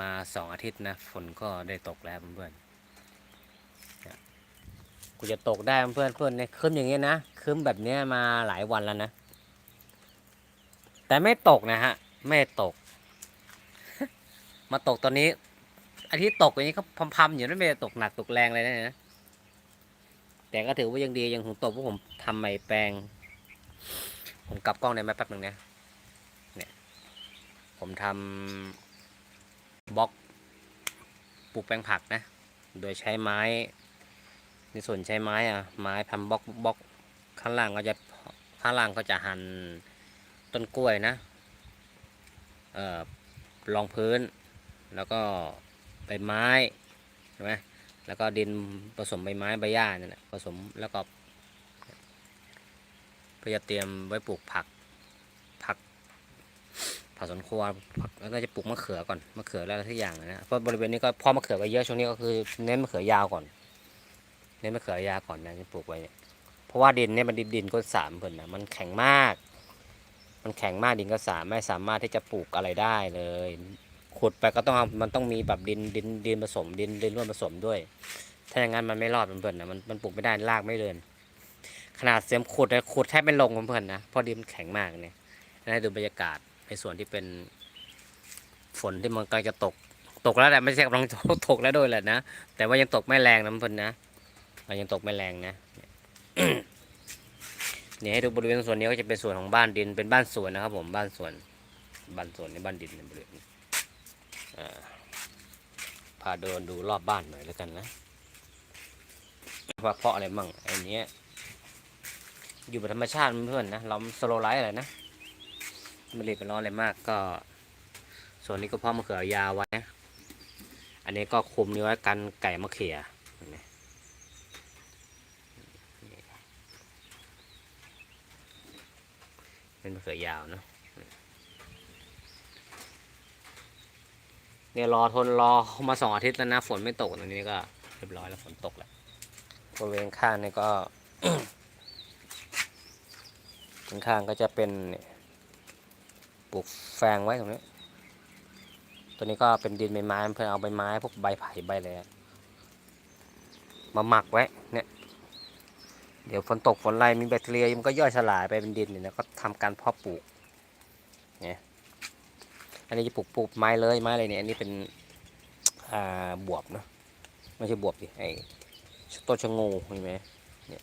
มาสองอาทิตย์นะฝนก็ได้ตกแล้วเพื่อนๆเนี่ยกูจะตกได้เพื่อนเพื่อนเนี่ยคืมอย่างเงี้ยนะคืมแบบเนี้ยมาหลายวันแล้วนะ แต่ไม่ตกนะฮะ ไม่ตก มาตกตอนนี้อาทิตย์ตกอย่างนี้ก็พำๆอยู่นั่นไม่ได้ตกหนักตกแรงเลยนะแต่ก็ถือว่ายังดียังคงตกเพราะผมทำใหม่แปลง ผมกลับกล้องได้ไหมแป๊บหนึ่งนะเนี่ย ผมทำ บล็อกปลูกแปลงผักนะ โดยใช้ไม้ ในส่วนใช้ไม้อะไม้ทำบล็อกบล็อกข้างล่างก็จะข้างล่างก็จะหั่นต้นกล้วยนะเอ่อรองพื้น แล้วก็ใบไม้ใช่ไหมแล้วก็ดินผสมใบไม้ใบหญ้าเนี่ยนะผสมแล้วก็เพื่อจะเตรียมไว้ปลูกผัก ผักสวนครัวแล้วก็จะปลูกมะเขือก่อนมะเขือแล้วทุกอย่างนะเพราะบริเวณนี้ก็พอมะเขือก็เยอะช่วงนี้ก็คือเน้นมะเขือยาวก่อน เน้นมะเขือยาวก่อนนะที่ปลูกไว้เนี่ยเพราะว่าดินเนี่ยมันดินดินก็สามเพิ่นนะมันแข็งมาก มันแข็งมากดินก็สามไม่สามารถที่จะปลูกอะไรได้เลย ขุดไปก็ต้องมันต้องมีแบบดินดินดินผสมดินดินร่วนผสมด้วย ถ้าอย่างนั้นมันไม่รอดเพื่อนๆนะมันมันปลูกไม่ได้รากไม่เดิน ขนาดเสียมขุดนะขุดแทบไม่ลงเพื่อนๆนะเพราะดินมันแข็งมากเนี่ยให้ดูบรรยากาศ ในส่วนที่เป็นฝนที่มันกำลังจะตก ตกแล้วแหละไม่ใช่กำลังจะตกแล้วด้วยแหละนะ แต่ว่ายังตกไม่แรงนะเพื่อนนะมันยังตกไม่แรงนะเนี่ยให้ดูบริเวณส่วนนี้ก็จะเป็นส่วนของบ้านดินเป็นบ้านสวนนะครับ ผมบ้านสวนบ้านสวนในบ้านดินในบริเวณนี้อ่าพาเดินดูรอบบ้านหน่อยแล้วกันนะว่าเพาะอะไรมั่งไอ้นี้อยู่แบบธรรมชาติเพื่อนนะเราสโลไลท์อะไรนะ ไม่รีบไปร้อนอะไรมากก็ ส่วนนี้ก็พาะมะเขือยาวไว้ อันนี้ก็คุมนี้ไว้กันไก่มะเขือเป็นมะเขือยาวเนอะเนี่ยรอทนรอมาสองอาทิตย์แล้วนะฝนไม่ตกตรงนี้ก็เรียบร้อยแล้วฝนตกแล้วบริเวณข้างนี่ก็ข้างๆก็จะเป็นเนี่ย ลูกแฟงไว้ตรงนี้ ตัวนี้ก็เป็นดินใบไม้เพื่อเอาใบไม้พวกใบไผ่ใบอะไรมาหมักไว้เนี่ยเดี๋ยวฝนตกฝนไรมีแบคทีเรียมันก็ย่อยสลายไปเป็นดินเนี่ยก็ทำการเพาะปลูกนี่อันนี้จะปลูกปลูกไม้เลยไม้อะไรเนี่ยอันนี้เป็นอ่าบวบเนาะไม่ใช่บวบดิไอ้ต้นชะงูเห็นไหมเนี่ย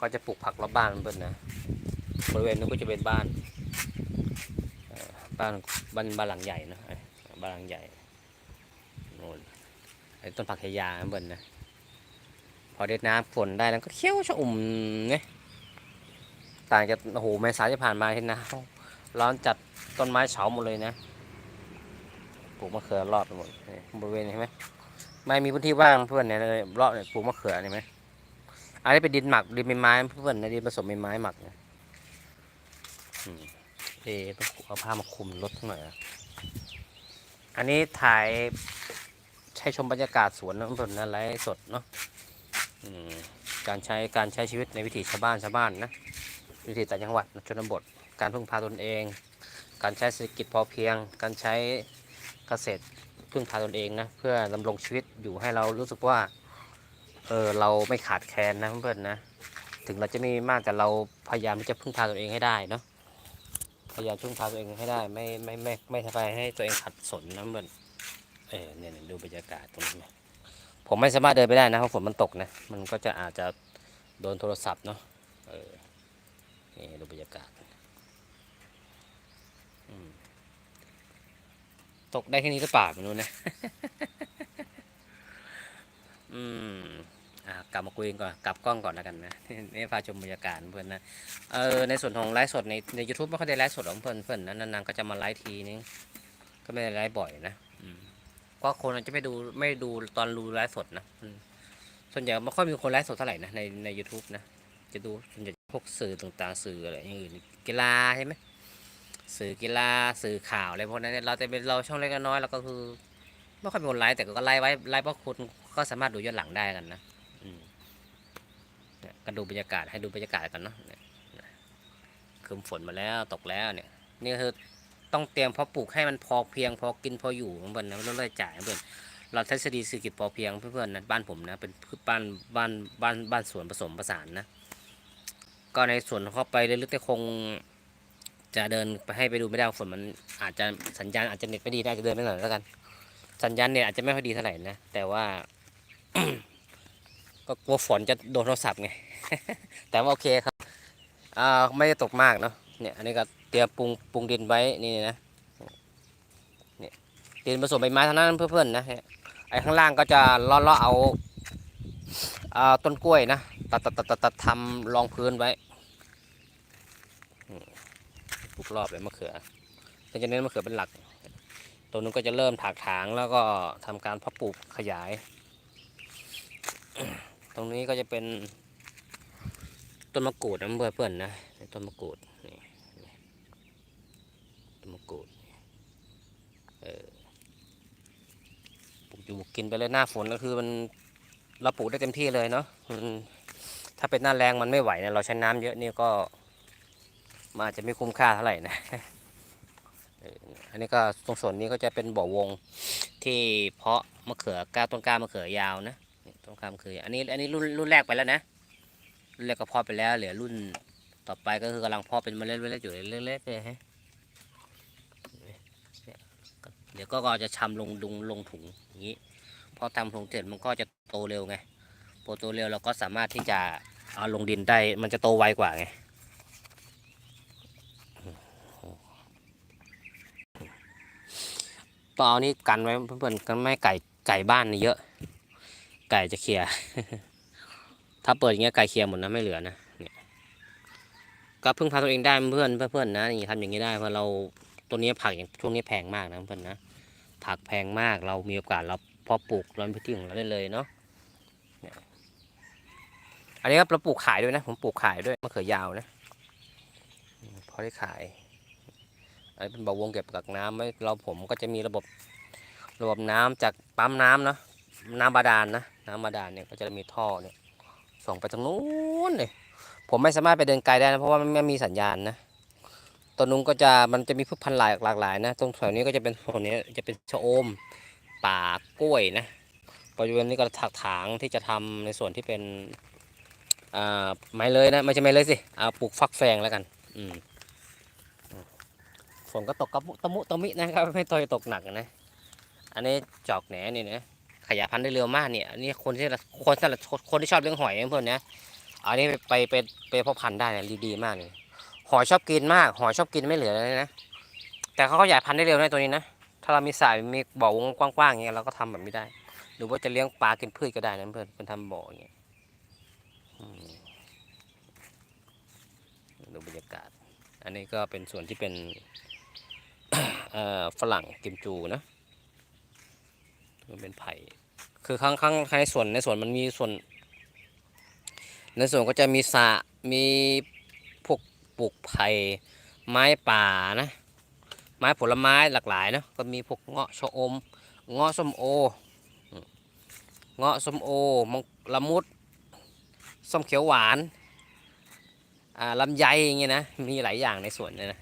ก็จะปลูกผักรอบบ้านเพื่อนนะ บริเวณนู้นก็จะเป็นบ้านบ้านบ้านบ้านหลังใหญ่นะบ้านหลังใหญ่โน่นไอ้ต้นผักชายาเพื่อนนะพอเด็ดน้ำฝนได้แล้วก็เขี้ยวชะอุ่มเนี่ยต่างจากโอ้โหเมษาที่ผ่านมาเห็นนะร้อนจัดต้นไม้เฉาหมดเลยนะปลูกมะเขือรอบไปหมดบริเวณเห็นไหมไม่มีพื้นที่ว่างเพื่อนเนี่ยเลยรอบเนี่ยปลูกมะเขือเห็นไหมอันนี้เป็นดินหมักดินเป็นไม้เพื่อนนะดินผสมเป็นไม้หมักนะอืม เอต้องเอาผ้ามาคุมรถหน่อยอะอันนี้ถ่ายใช้ชมบรรยากาศสวนนะเพื่อนนะไลฟ์สดเนาะการใช้การใช้ชีวิตในวิถีชาวบ้านชาวบ้านนะวิถีต่างจังหวัดชนบท การพึ่งพาตนเอง การใช้เศรษฐกิจพอเพียง การใช้เกษตรพึ่งพาตนเองนะเพื่อดำรงชีวิตอยู่ให้เรารู้สึกว่าเออเราไม่ขาดแคลนนะเพื่อนๆนะ ถึงเราจะไม่มีมากแต่เราพยายามที่จะพึ่งพาตนเองให้ได้เนาะ พยายามพึ่งพาตัวเองให้ได้ ไม่ไม่ไม่ไม่ทำให้ตัวเองขัดสนนะเพื่อนเออเนี่ยดูบรรยากาศตรงนี้ผมไม่สามารถเดินไปได้นะเพราะฝนมันตกนะมันก็จะอาจจะโดนโทรศัพท์เนาะเออนี่ดูบรรยากาศตกได้แค่นี้หรือเปล่าไม่รู้นะ อืม กลับมาคุยกันก่อนกลับกล้องก่อนแล้วกันนะนี่พาชมบรรยากาศเพื่อนนะเออในส่วนของไลฟ์สดในในยูทูบไม่ค่อยได้ไลฟ์สดของเพื่อนเพื่อนนะนานๆก็จะมาไลฟ์ทีนึงก็ไม่ได้ไลฟ์บ่อยนะก็คนอาจจะไม่ดูไม่ดูตอนดูไลฟ์สดนะส่วนใหญ่ไม่ค่อยมีคนไลฟ์สดเท่าไหร่นะในในยูทูบนะจะดูส่วนใหญ่พวกสื่อต่างๆสื่ออะไรอย่างอื่นกีฬาใช่ไหมสื่อกีฬาสื่อข่าวอะไรพวกนั้นเราแต่เป็นเราช่องเล็กน้อยเราก็คือไม่ค่อยมีคนไลฟ์แต่ก็ไลฟ์ไว้ไลฟ์เพราะคุณก็สามารถดูย้อนหลังได้กันนะ ก็ดูบรรยากาศให้ดูบรรยากาศกันเนาะเนี่ยคืมฝนมาแล้วตกแล้วเนี่ยนี่คือต้องเตรียมพาะปลูกให้มันพอเพียงพอกินพออยู่เพื่อนนะไม่ต้องได้จ่ายเพื่อนเราทฤษฎีเศรษฐกิจพอเพียงเพื่อนๆนะบ้านผมนะเป็นบ้านบ้านบ้านบ้านสวนผสมผสานนะก็ในส่วนเข้าไปเรื่อยๆแต่คงจะเดินไปให้ไปดูไม่ได้ฝนมันอาจจะสัญญาณอาจจะเน็ตไม่ดีได้จะเดินไม่หน่อยแล้วกัน สัญญาณเน็ตอาจจะไม่ค่อยดีเท่าไหร่นะแต่ว่า ก็กลัวฝนจะโดนโทรศัพท์ไง แต่ว่าโอเคครับอ่าไม่ได้ตกมากเนาะเนี่ยอันนี้ก็เตรียมปรุงปรุงดินไว้นี่นะเนี่ยดินผสมใบไม้เท่านั้นเพื่อนๆนะไอ้ข้างล่างก็จะล่อๆเอาอ่าต้นกล้วยนะตัดตัดตัดตัดทำรองพื้นไว้ปลูกรอบเลยมะเขือจะเน้นมะเขือเป็นหลัก ตัวนู้นก็จะเริ่มถากถางแล้วก็ทำการเพาะปลูกขยาย ตรงนี้ก็จะเป็นต้นมะกรูดนะเพื่อนเพื่อนๆนะต้นมะกรูดนี่ต้นมะกรูดเออปลูกอยู่กินไปเลยหน้าฝนก็คือมันเราปลูกได้เต็มที่เลยเนาะมันถ้าเป็นหน้าแรงมันไม่ไหวเนี่ยเราใช้น้ำเยอะนี่ก็มันอาจจะไม่คุ้มค่าเท่าไหร่นะอออันนี้ก็ตรงส่วนนี้ก็จะเป็นบ่อวงที่เพาะมะเขือก้าต้นกล้ามะเขือยาวนะ นี่ต้นกล้ามะเขืออันนี้อันนี้รุ่นรุ่นแรกไปแล้วนะรุ่นแรกก็พาะไปแล้วเหลือรุ่นต่อไปก็คือกำลังพาะเป็นเมล็ดเล็กๆอยู่เล็กๆเลยฮะเนี่ยก็เดี๋ยวก็ก็จะชำลงลงลงถุงอย่างนี้พอทำถุงเสร็จมันก็จะโตเร็วไงพอโตเร็วเราก็สามารถที่จะเอาลงดินได้มันจะโตไวกว่าไงตองเอานี่กันไว้เพื่อนกันไม้ไก่ไก่บ้านนี่เยอะ ไก่จะเคลียร์ถ้าเปิดอย่างเงี้ยไก่เคลียร์หมดนะไม่เหลือนะเนี่ยก็พึ่งพาตัวเองได้เพื่อนเพื่อนนะนี่ทำอย่างนี้ได้เพราะเราตัวนี้ผักอย่างช่วงนี้แพงมากนะเพื่อนนะผักแพงมากเรามีโอกาสเราพอปลูกเราพื้นที่ของเราได้เลยเนาะเนี่ยอันนี้ครับเราปลูกขายด้วยนะ ผมปลูกขายด้วยมะเขือยาวนะพอได้ขายอันนี้เป็นบ่อวงเก็บกักน้ำไว้เราผมก็จะมีระบบระบบน้ำจากปั๊มน้ำเนาะ น้ำบาดาลนะน้ำบาดาลเนี่ยก็จะมีท่อเนี่ยส่งไปตรงนู้นเลยผมไม่สามารถไปเดินไกลได้นะเพราะว่ามันไม่มีสัญญาณนะตัวนู้นก็จะมันจะมีพืชพันธุ์หลายหลากหลายนะ ตรงแถวนี้ก็จะเป็นส่วนนี้จะเป็นชะอมป่ากล้วยนะปัจจุบันนี้ก็ถักถางที่จะทำในส่วนที่เป็นอ่าไม้เลยนะไม่ใช่ไม้เลยสิเอาปลูกฟักแฟงแล้วกัน อืมฝนก็ตกกระมุตะมุตะมินะครับไม่ต่อยตกหนักนะ อันนี้จอกแหนนี่นะ ขยายพันธุ์ได้เร็วมากเนี่ยอันนี้คนที่คนที่คนที่ชอบเลี้ยงหอยเพื่อนนะอันนี้ไปไปไปไปเพาะพันธุ์ได้เนี่ยดีมากเลยหอยชอบกินมาก หอยชอบกินไม่เหลือเลยนะแต่เขาขยายพันธุ์ได้เร็วในตัวนี้นะถ้าเรามีสายมีบ่อวงกว้างๆอย่างเงี้ยเราก็ทำแบบนี้ได้ หรือว่าจะเลี้ยงปลากินพืชก็ได้นะเพื่อนเป็นทำบ่ออย่างเงี้ยดูบรรยากาศ อันนี้ก็เป็นส่วนที่เป็นฝรั่งกิมจูนะ มันเป็นไผ่ คือข้างข้างในสวนในสวนมันมีส่วน ในสวนก็จะมีสระมีพวกปลูกไผ่ไม้ป่านะ ไม้ผลไม้หลากหลายนะก็มีพวกเงาะชะอม เงาะส้มโอ เงาะส้มโอมังละมุดส้มเขียวหวานอ่าลำไยอย่างเงี้ยนะมีหลายอย่างในสวนเลยนะ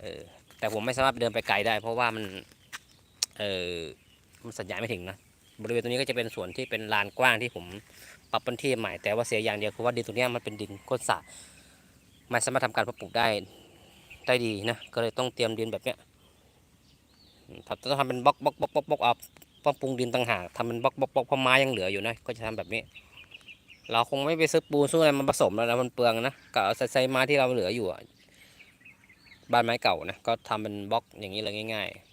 เออแต่ผมไม่สามารถเดินไปไกลได้ เพราะว่ามัน เออ มันสัญญาณไม่ถึงนะบริเวณตรงนี้ก็จะเป็นสวนที่เป็นลานกว้างที่ผมปรับพื้นที่ใหม่แต่ว่าเสียอย่างเดียวคือว่าดินตรงนี้มันเป็นดินโคตรสระไม่สามารถทำการเพาะปลูกได้ได้ดีนะก็เลยต้องเตรียมดินแบบเนี้ยถ้าต้องทำเป็นบล็อกบล็อกบล็อกบล็อกบล็อกเอาต้องปรุงดินต่างหากทำเป็นบล็อกบล็อกบล็อกเพราะไม้ยังเหลืออยู่นะก็จะทำแบบนี้ เราคงไม่ไปซื้อปูนซื้ออะไรมาผสมแล้วนะมันเปลืองนะก็เอาใส่ไม้ที่เราเหลืออยู่บ้านไม้เก่านะก็ทำเป็นบล็อกอย่างนี้เลยง่าย ๆ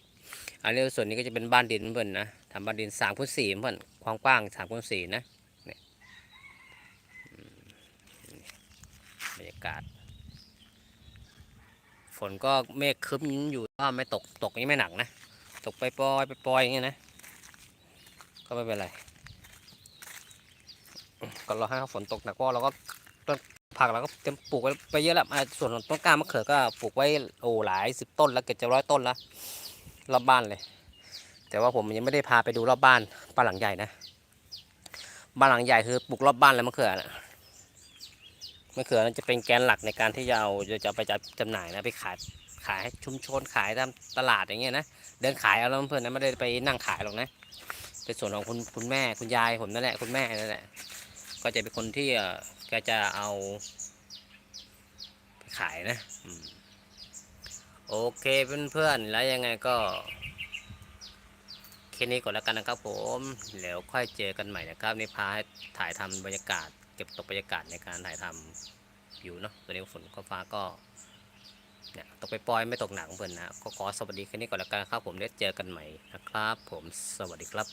อันนี้ส่วนนี้ก็จะเป็นบ้านดินเพื่อนนะทำบ้านดินสามคูณสี่เพื่อนความกว้างสามคูณสี่นะเนี่ยบรรยากาศ ฝนก็เมฆครึ้มอยู่ว่าไม่ตกตกนี่ไม่หนักนะ ตกไปปลอยไปปลอยอย่างเงี้ยนะ ก็ไม่เป็นไรก็รอให้ฝนตกหนักเพราะเราก็ผักเราก็เต็มปลูกไปเยอะแล้วส่วนต้นกล้ามะเขือก็ปลูกไว้โอ้หลายสิบต้นแล้วเกือบจะร้อยต้นแล้ว รอบบ้านเลย แต่ว่าผมยังไม่ได้พาไปดูรอบบ้านบ้านหลังใหญ่นะบ้านหลังใหญ่คือปลูกรอบบ้านแล้วมะเขือนะมะเขือนจะเป็นแกนหลักในการที่จะเอาจะไปจัดจำหน่ายนะไปขายขายชุมชนขายตามตลาดอย่างเงี้ยนะเดินขายเอาแล้วเพื่อนนะไม่ได้ไปนั่งขายหรอกนะเป็นส่วนของคุณคุณแม่คุณยายผมนั่นแหละคุณแม่นั่นแหละก็จะเป็นคนที่แกจะเอาไปขายนะอืม โอเคเพื่อนๆแล้วยังไงก็แค่นี้ก่อนแล้วกันนะครับผมเดี๋ยวค่อยเจอกันใหม่นะครับนี่พาให้ถ่ายทำบรรยากาศ เก็บตกบรรยากาศในการถ่ายทำอยู่เนาะตัวนี้ฝนก็ฟ้าก็เนี่ยตกไปปล่อยไม่ตกหนักเพื่อนนะก็ขอสวัสดีแค่นี้ก่อนแล้วกันครับผมเดี๋ยวเจอกันใหม่นะครับ ผมสวัสดีครับ